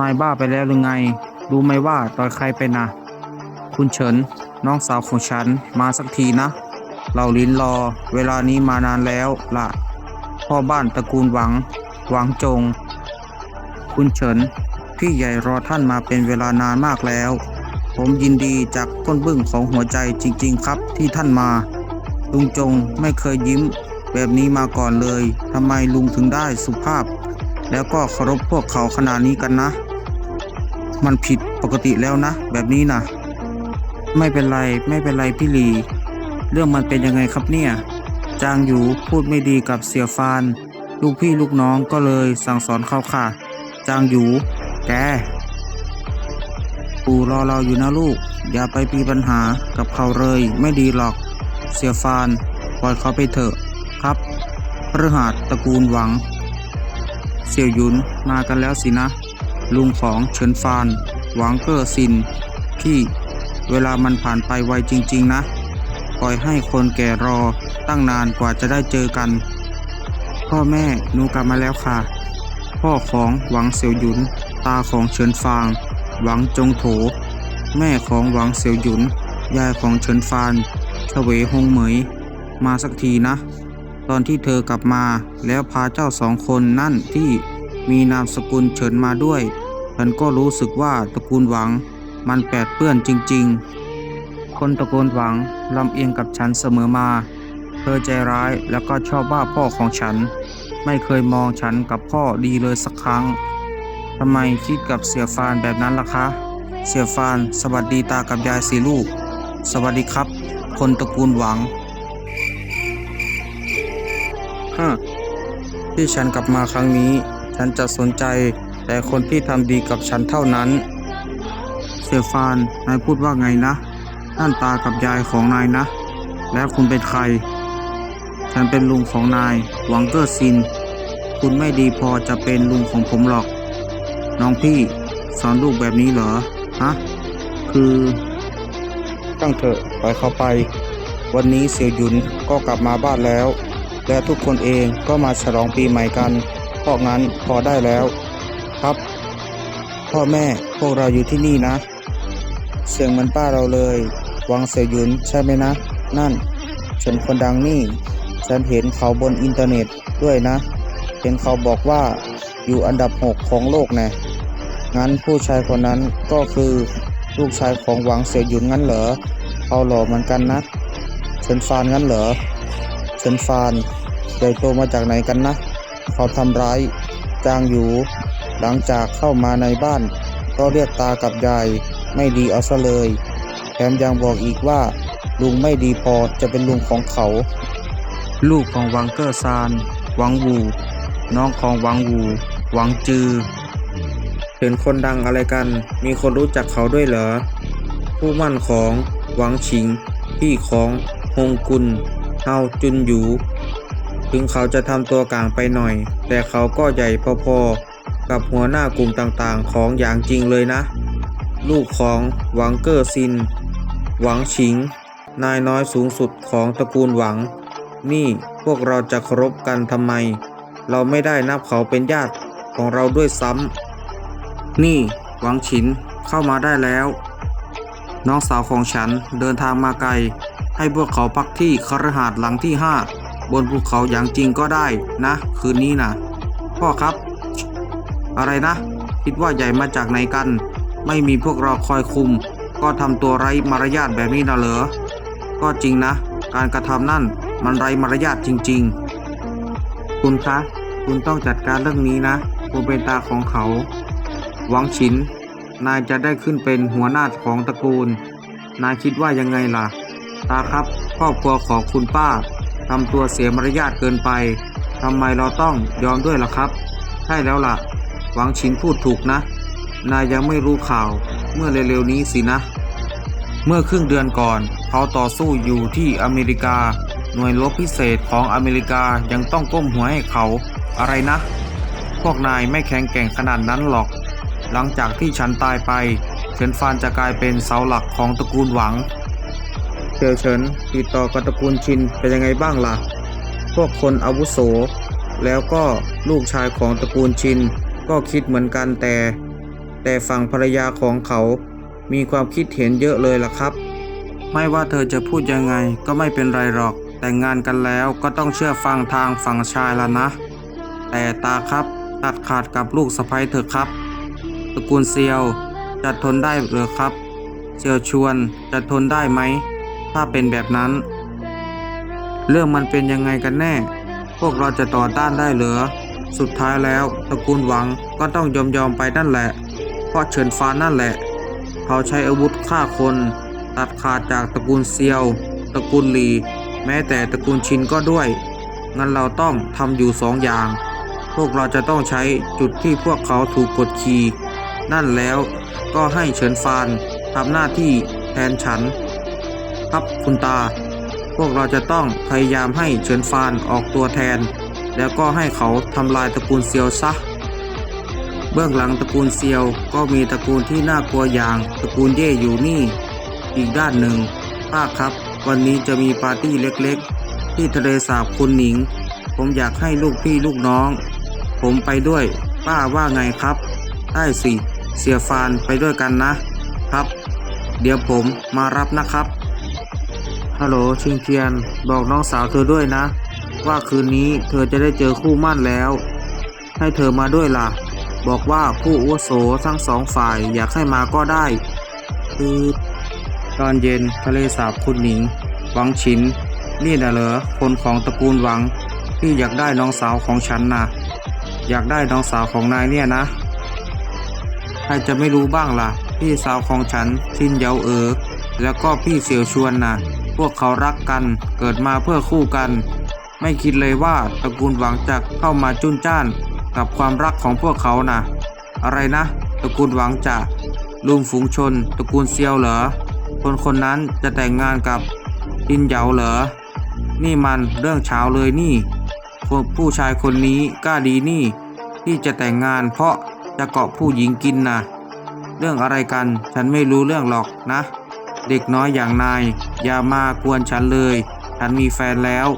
นายบ้าไปแล้วหรือไง รู้ไหมว่าต่อยใครไปนะ คุณเฉิน น้องสาวของฉันมาสักทีนะ เราลิ้นรอ เวลานี้มานานแล้วล่ะ พ่อบ้านตระกูลหวัง หวังจง คุณเฉิน พี่ใหญ่รอท่านมาเป็นเวลานานมากแล้ว ผมยินดีจากก้นบึ้งของหัวใจจริง ๆ ครับที่ท่านมา ลุงจงไม่เคยยิ้ม แบบนี้มาก่อนเลยทำไมลุงถึงได้สุภาพ แล้วก็เคารพพวกเขาขนาดนี้กันนะ มันผิดปกติแล้วนะ แบบนี้นะไม่เป็นไรไม่เป็นไรพี่ลี เรื่องมันเป็นยังไงครับเนี่ย จางหยูพูดไม่ดีกับเสียฟาน ลูกพี่ลูกน้องก็เลยสั่งสอนเขาค่ะ จางหยูแกปู่รอเราอยู่นะลูก อย่าไปมีปัญหากับเขาเลยไม่ดีหรอก เสียฟาน ปล่อยเขาไปเถอะครับพฤหัสตระกูลหวัง เสี่ยวหยุนมากันแล้วสินะ ลุงของเฉินฟานหวังเกอร์ซินพี่เวลามันผ่านไปไวจริง ๆ นะ ปล่อยให้คนแก่รอตั้งนานกว่าจะได้เจอกัน พ่อแม่หนูกลับมาแล้วค่ะ พ่อของหวังเสี่ยวหยุน ตาของเฉินฟาง หวังจงโถ แม่ของหวังเสี่ยวหยุน ยายของเฉินฟานเฉวยฮงเหมย มาสักทีนะ ตอนที่เธอกลับมาแล้วพาเจ้าสองคนนั่นที่มีนามสกุลเฉินมาด้วย ฉันก็รู้สึกว่าตระกูลหวังมันแปดเปื้อนจริง ๆ คนตระกูลหวังลำเอียงกับฉันเสมอมา เธอใจร้ายแล้วก็ชอบว่าพ่อของฉัน ไม่เคยมองฉันกับพ่อดีเลยสักครั้งทำไมคิดกับเสียฟานแบบนั้นล่ะคะ เสียฟาน สวัสดีตากับยายสิลูก สวัสดีครับ คนตระกูลหวัง ฮะที่ฉันกลับมาครั้งนี้ ฉันจะสนใจแต่คนที่ทำดีกับฉันเท่านั้นเสียฟาน นายพูดว่าไงนะ นั่นตากับยายของนายนะ แล้วคุณเป็นใคร ฉันเป็นลุงของนาย หวังเกอร์ซิน คุณไม่ดีพอจะเป็นลุงของผมหรอก น้องพี่สอนลูกแบบนี้เหรอ ฮะ คือตั้งเถอะปล่อยเขาไป วันนี้เสี่ยวหยุนก็กลับมาบ้านแล้ว และทุกคนเองก็มาฉลองปีใหม่กัน เพราะงั้นพอได้แล้ว ครับ พ่อแม่พวกเราอยู่ที่นี่นะ เสียงเหมือนป้าเราเลย วังเสียยุนใช่ไหมนะ นั่น ฉันคนดังนี่ ฉันเห็นเขาบนอินเทอร์เน็ตด้วยนะ เห็นเขาบอกว่าอยู่อันดับหกของโลกน่งั้นผู้ชายคนนั้นก็คือลูกชายของหวังเสียหยุนงั้นเหรอเขาหล่อเหมือนกันนะเฉินฟานงั้นเหรอ ฉินฟานใหญ่โตมาจากไหนกันนะ เขาทำร้าย จางอยู่ หลังจากเข้ามาในบ้าน ก็เรียกตากับยายไม่ดีเอาซะเลย แถมยังบอกอีกว่า ลุงไม่ดีพอจะเป็นลุงของเขา ลูกของวังเกอร์ซานหวังวู น้องของหวังวูหวังจือ เห็นคนดังอะไรกัน มีคนรู้จักเขาด้วยเหรอ ผู้มั่นของหวังชิง พี่ของฮงกุล เฮาจุนหยูถึงเขาจะทำตัวกลางไปหน่อย แต่เขาก็ใหญ่พอๆ กับหัวหน้ากลุ่มต่างๆ ของอย่างจริงเลยนะ ลูกของหวังเกอร์ซิน หวังชิง นายน้อยสูงสุดของตระกูลหวัง นี่พวกเราจะเคารพกันทำไม เราไม่ได้นับเขาเป็นญาติของเราด้วยซ้ำ นี่หวังฉินเข้ามาได้แล้ว น้องสาวของฉันเดินทางมาไกล ให้พวกเขาพักที่คฤหาสน์หลังที่ห้าบนภูเขาอย่างจริงก็ได้นะ คืนนี้นะพ่อครับ อะไรนะ คิดว่าใหญ่มาจากไหนกัน ไม่มีพวกเราคอยคุม ก็ทำตัวไร้มารยาทแบบนี้นะเหรอก็จริงนะ การกระทำนั่นมันไร้มารยาทจริง ๆ คุณคะ คุณต้องจัดการเรื่องนี้นะคุณเป็นตาของเขา หวังฉิน นายจะได้ขึ้นเป็นหัวหน้าของตระกูล นายคิดว่ายังไงล่ะ ตาครับ ครอบครัวของคุณป้าทำตัวเสียมารยาทเกินไปทำไมเราต้องยอมด้วยล่ะครับ ใช่แล้วล่ะ หวังฉินพูดถูกนะ นายยังไม่รู้ข่าวเมื่อเร็วๆนี้สินะ เมื่อครึ่งเดือนก่อน เขาต่อสู้อยู่ที่อเมริกา หน่วยรบพิเศษของอเมริกายังต้องก้มหัวให้เขาอะไรนะ พวกนายไม่แข็งแกร่งขนาดนั้นหรอก หลังจากที่ฉันตายไปเฉินฟานจะกลายเป็นเสาหลักของตระกูลหวัง เจียวเฉินติดต่อกับตระกูลชินเป็นยังไงบ้างล่ะ พวกคนอาวุโส แล้วก็ลูกชายของตระกูลชินก็คิดเหมือนกันแต่ แต่ฝั่งภรรยาของเขา มีความคิดเห็นเยอะเลยล่ะครับ ไม่ว่าเธอจะพูดยังไงก็ไม่เป็นไรหรอก แต่งงานกันแล้วก็ต้องเชื่อฟังทางฝั่งชายล้วนะ แต่ตาครับตัดขาดกับลูกสะใภ้เถอครับ ตระกูลเซียวจะทนได้หรือครับเซียวชวนจะทนได้ไหม ถ้าเป็นแบบนั้น เรื่องมันเป็นยังไงกันแน่ พวกเราจะต่อต้านได้หรือ สุดท้ายแล้วตระกูลหวังก็ต้องยอมยอมไปนั่นแหละ เพราะเฉินฟ้านั่นแหละ เขาใช้อาวุธฆ่าคน ตัดขาดจากตระกูลเซียว ตระกูลหลี แม้แต่ตระกูลชินก็ด้วย งั้นเราต้องทำอยู่สองอย่าง พวกเราจะต้องใช้จุดที่พวกเขาถูกกดขี่นั่นแล้วก็ให้เฉินฟานทำหน้าที่แทนฉัน ครับคุณตา พวกเราจะต้องพยายามให้เฉินฟานออกตัวแทน แล้วก็ให้เขาทำลายตระกูลเซียวซะ เบื้องหลังตระกูลเซียวก็มีตระกูลที่น่ากลัวอย่างตระกูลเย่อยู่นี่ อีกด้านหนึ่งป้าครับ วันนี้จะมีปาร์ตี้เล็กๆ ที่ทะเลสาบคุณหนิง ผมอยากให้ลูกพี่ลูกน้อง ผมไปด้วย ป้าว่าไงครับ ได้สิเสียฟานไปด้วยกันนะ ครับ เดี๋ยวผมมารับนะครับ ฮัลโหลชิงเทียน บอกน้องสาวเธอด้วยนะ ว่าคืนนี้เธอจะได้เจอคู่มั่นแล้ว ให้เธอมาด้วยล่ะ บอกว่าผู้อาวุโสทั้งสองฝ่ายอยากให้มาก็ได้ คือตอนเย็นทะเลสาบคุณหนิง หวังฉิน นี่นะเหรอคนของตระกูลหวังที่อยากได้น้องสาวของฉันนะอยากได้น้องสาวของนายเนี่ยนะใครจะไม่รู้บ้างล่ะ พี่สาวของฉันชินเยาเอ๋อแล้วก็พี่เสี่ยวชวนนะ พวกเขารักกัน เกิดมาเพื่อคู่กัน ไม่คิดเลยว่าตระกูลหวังจะเข้ามาจุนจ้านกับความรักของพวกเขานะอะไรนะ ตระกูลหวังจะลุมฝูงชน ตระกูลเซียวเหรอ คนคนนั้นจะแต่งงานกับอินเหยาเหรอ นี่มันเรื่องเช้าเลยนี่คนผู้ชายคนนี้กล้าดีนี่ ที่จะแต่งงานเพราะจะเกาะผู้หญิงกินนะเรื่องอะไรกันฉันไม่รู้เรื่องหรอกนะ เด็กน้อยอย่างนาย อย่ามากวนฉันเลย ฉันมีแฟนแล้ว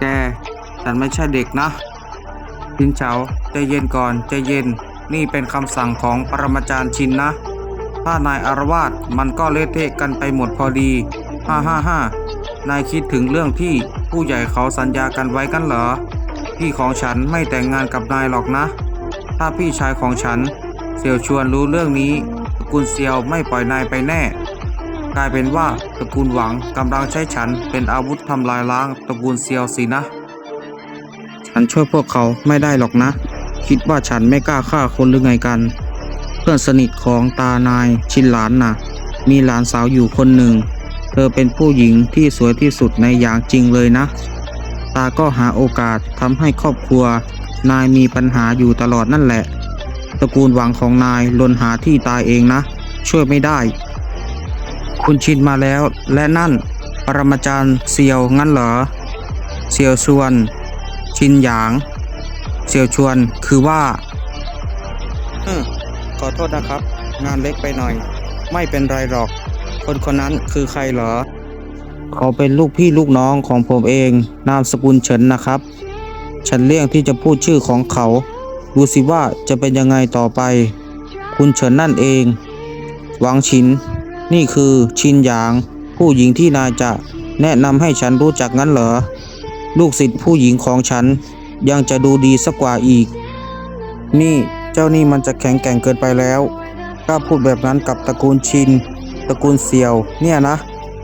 แต่ฉันไม่ใช่เด็กนะชินเฉาใจเย็นก่อนใจเย็น นี่เป็นคำสั่งของปรมาจารย์ชินนะ ถ้านายอารวาสมันก็เละเทะกันไปหมดพอดี ฮ่าฮ่าฮ่านายคิดถึงเรื่องที่ผู้ใหญ่เขาสัญญากันไว้กันเหรอ พี่ของฉันไม่แต่งงานกับนายหรอกนะ ถ้าพี่ชายของฉัน เสี่ยวชวนรู้เรื่องนี้กูลเซียวไม่ปล่อยนายไปแน่ กลายเป็นว่าตระกูลหวังกำลังใช้ฉันเป็นอาวุธทำลายล้างตระกูลเซียวสินะ ฉันช่วยพวกเขาไม่ได้หรอกนะ คิดว่าฉันไม่กล้าฆ่าคนหรือไงกัน เพื่อนสนิทของตานายชินหลานน่ะ มีหลานสาวอยู่คนหนึ่ง เธอเป็นผู้หญิงที่สวยที่สุดในอย่างจริงเลยนะ ตาก็หาโอกาสทำให้ครอบครัว นายมีปัญหาอยู่ตลอดนั่นแหละ ตระกูลหวังของนายลนหาที่ตายเองนะ ช่วยไม่ได้ คุณชินมาแล้ว และนั่นปรมาจารย์เซียวงั้นเหรอ เซียวชวน ชินหยาง เซียวชวนคือว่าอืมขอโทษนะครับ งานเล็กไปหน่อย ไม่เป็นไรหรอก คนคนนั้นคือใครเหรอ เขาเป็นลูกพี่ลูกน้องของผมเอง นามสกุลเฉินนะครับ ฉันเลี่ยงที่จะพูดชื่อของเขา ดูสิว่าจะเป็นยังไงต่อไป คุณเฉินนั่นเอง หวังฉิน นี่คือชินหยาง ผู้หญิงที่นายจะแนะนำให้ฉันรู้จักงั้นเหรอ ลูกศิษย์ผู้หญิงของฉันยังจะดูดีสักกว่าอีก นี่เจ้านี่มันจะแข็งแกร่งเกินไปแล้วกล้าพูดแบบนั้นกับตระกูลชิน ตระกูลเสี่ยว เนี่ยนะ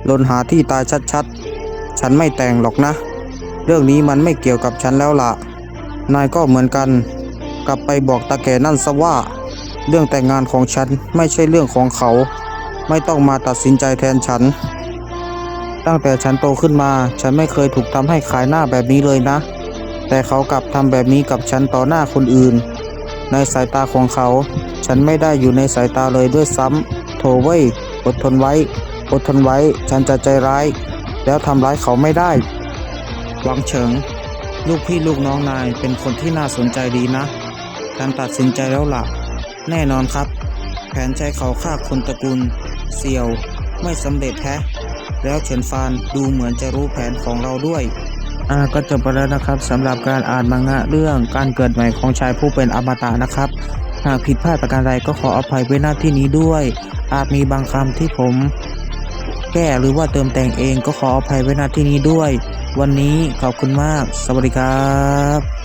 ลนหาที่ตายชัดๆ ฉันไม่แต่งหรอกนะ เรื่องนี้มันไม่เกี่ยวกับฉันแล้วล่ะ นายก็เหมือนกัน กลับไปบอกตาแก่นั่นซะว่า เรื่องแต่งงานของฉันไม่ใช่เรื่องของเขา ไม่ต้องมาตัดสินใจแทนฉัน ตั้งแต่ฉันโตขึ้นมา ฉันไม่เคยถูกทำให้ขายหน้าแบบนี้เลยนะ แต่เขากลับทำแบบนี้กับฉันต่อหน้าคนอื่น ในสายตาของเขา ฉันไม่ได้อยู่ในสายตาเลยด้วยซ้ำโถเว้ยอดทนไว้ อดทนไว้ ฉันจะใจร้าย แล้วทำร้ายเขาไม่ได้ หวังเฉิง ลูกพี่ลูกน้องนายเป็นคนที่น่าสนใจดีนะ การตัดสินใจแล้วล่ะ แน่นอนครับ แผนใช้เขาฆ่าคนตระกูล เสี่ยว ไม่สำเร็จแฮะแล้วเฉินฟานดูเหมือนจะรู้แผนของเราด้วยอ่าก็จบไปแล้วนะครับสำหรับการอ่านมังงะเรื่องการเกิดใหม่ของชายผู้เป็นอมตะนะครับ หากผิดพลาดประการใดก็ขออภัยไว้หน้าที่นี้ด้วย อาจมีบางคำที่ผม แก้หรือว่าเติมแต่งเองก็ขออภัยไว้หน้าที่นี้ด้วย วันนี้ขอบคุณมาก สวัสดีครับ